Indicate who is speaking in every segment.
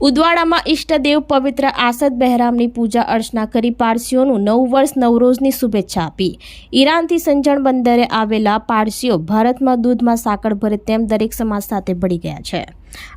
Speaker 1: ઉદવાડામાં ઈષ્ટદેવ પવિત્ર આસદ બહેરામની પૂજા અર્ચના કરી પારસીઓનું નવ વર્ષ નવરોજની શુભેચ્છા આપી. ઈરાનથી સંજણ બંદરે આવેલા પારસીઓ ભારતમાં દૂધમાં સાકર ભરે તેમ દરેક સમાજ સાથે ભળી ગયા છે.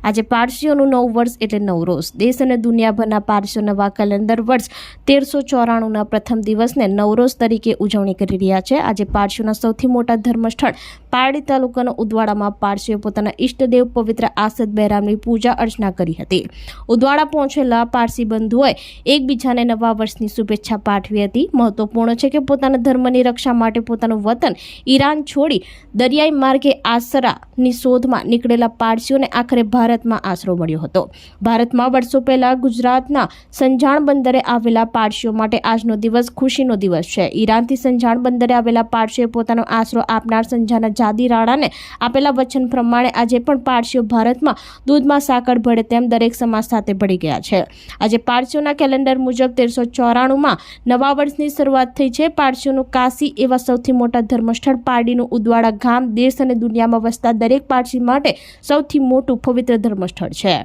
Speaker 1: આજે પારસીઓનું નવ વર્ષ એટલે નવરોઝ દેશ અને દુનિયાભરના પારસીઓ નવા કેલેન્ડર વર્ષ તેરસો ચોરાણુંના પ્રથમ દિવસને નવરોઝ તરીકે ઉજવણી કરી રહ્યા છે. આજે પારસીઓના સૌથી મોટા ધર્મસ્થળ પારડી તાલુકાના ઉદવાડામાં પારસીઓ પોતાના ઈષ્ટદેવ પવિત્ર આસદ બહેરામની પૂજા અર્ચના કરી હતી. ઉદવાડા પહોંચેલા પારસી બંધુઓએ એકબીજાને નવા વર્ષની શુભેચ્છા પાઠવી હતી. મહત્વપૂર્ણ છે કે પોતાના ધર્મની રક્ષા માટે પોતાનું વતન ઈરાન છોડી દરિયાઈ માર્ગે આસરાની શોધમાં નીકળેલા પારસીઓને આખરે ભારતમાં આશરો મળ્યો હતો. ભારતમાં વર્ષો પહેલા ગુજરાતના સંજાણ બંદરે આવેલા પારસીઓ માટે આજનો દિવસ ખુશીનો દિવસ છે. ઈરાનથી સંજાણ બંદરે આવેલા પારસીઓએ પોતાનો આશરો આપનાર સંજાના જાદી રાણાને આપેલા વચન પ્રમાણે આજે પણ પારસીઓ ભારતમાં દૂધમાં સાકર ભળે તેમ દરેક સમાજ સાથે ભળી ગયા છે. આજે પારસીઓના કેલેન્ડર મુજબ તેરસો ચોરાણુંમાં નવા વર્ષની શરૂઆત થઈ છે. પારસીઓનું કાશી એવા સૌથી મોટા ધર્મસ્થળ પારડીનું ઉદવાડા ગામ દેશ અને દુનિયામાં વસતા દરેક પારસી માટે સૌથી મોટું પવિત્ર ધર્મસ્થળ છે.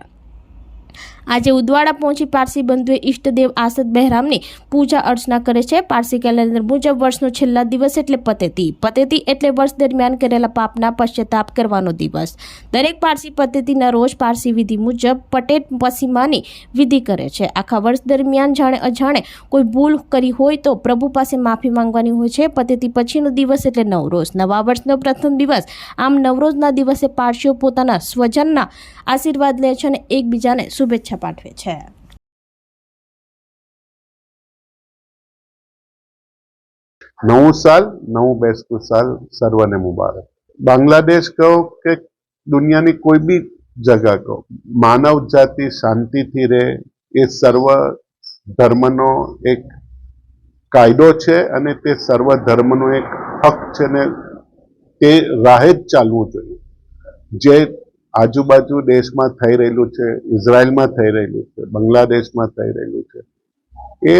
Speaker 1: આજે ઉદવાડા પહોંચી પારસી બંધુએ ઈષ્ટદેવ આસદ બહેરામની પૂજા અર્ચના કરે છે. પારસી કેલેન્ડર મુજબ વર્ષનો છેલ્લા દિવસ એટલે પતેતી. પતેતી એટલે વર્ષ દરમિયાન કરેલા પાપના પશ્ચાતાપ કરવાનો દિવસ. દરેક પારસી પતેતીના રોજ પારસી વિધિ મુજબ પટેટ પસીમાની વિધિ કરે છે. આખા વર્ષ દરમિયાન જાણે અજાણે કોઈ ભૂલ કરી હોય તો પ્રભુ પાસે માફી માંગવાની હોય છે. પતેતી પછીનો દિવસ એટલે નવરોજ. નવા વર્ષનો પ્રથમ દિવસ આમ નવરોજના દિવસે પારસીઓ પોતાના સ્વજનના આશીર્વાદ લે છે અને એકબીજાને શુભેચ્છા પાઠવે છે.
Speaker 2: નવું સાલ, નવું બેસતું સાલ, સર્વને મુબારક. બાંગ્લાદેશ કહો કે દુનિયાની કોઈ બી જગા કહો, માનવ જાતિ શાંતિથી રહે, એ સર્વ ધર્મનો એક કાયદો છે અને તે સર્વ ધર્મનો એક હક છે ને તે રાહે જ ચાલવું જોઈએ. જે આજુબાજુ દેશમાં થઈ રહેલું છે, ઇઝરાયલમાં થઈ રહેલું છે, બાંગ્લાદેશમાં થઈ રહેલું છે. એ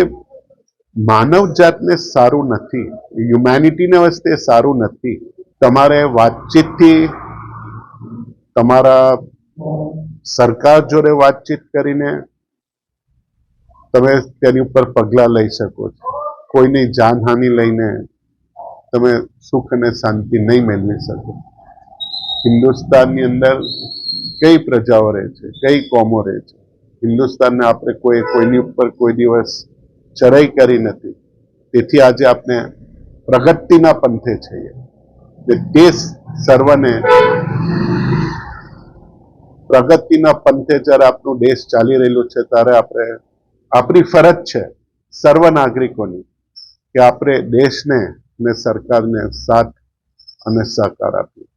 Speaker 2: માનવ જાતને સારું નથી હ્યુમેનિટીને વસ્તે સારું નથી. તમારે વાતચીતથી તમારા સરકાર જોડે વાતચીત કરીને તમે તેની ઉપર પગલાં લઈ શકો છો. કોઈની જાનહાનિ લઈને તમે સુખ અને શાંતિ નહીં મેળવી શકો. હિન્દુસ્તાનની અંદર કઈ પ્રજાઓ રહે છે? કઈ કોમો રહે છે? હિન્દુસ્તાનને આપણે કોઈ, કોઈની ઉપર કોઈ દિવસ ચરાઈ કરી નથી. તેથી આજે આપણે પ્રગતિના પંથે છીએ. તે સર્વને પ્રગતિના પંથે જ્યારે આપણું દેશ ચાલી રહેલું છે, ત્યારે આપણે, આપણી ફરજ છે સર્વ નાગરિકોની કે આપણે દેશને ને સરકારને સાથ અને સહકાર આપીએ.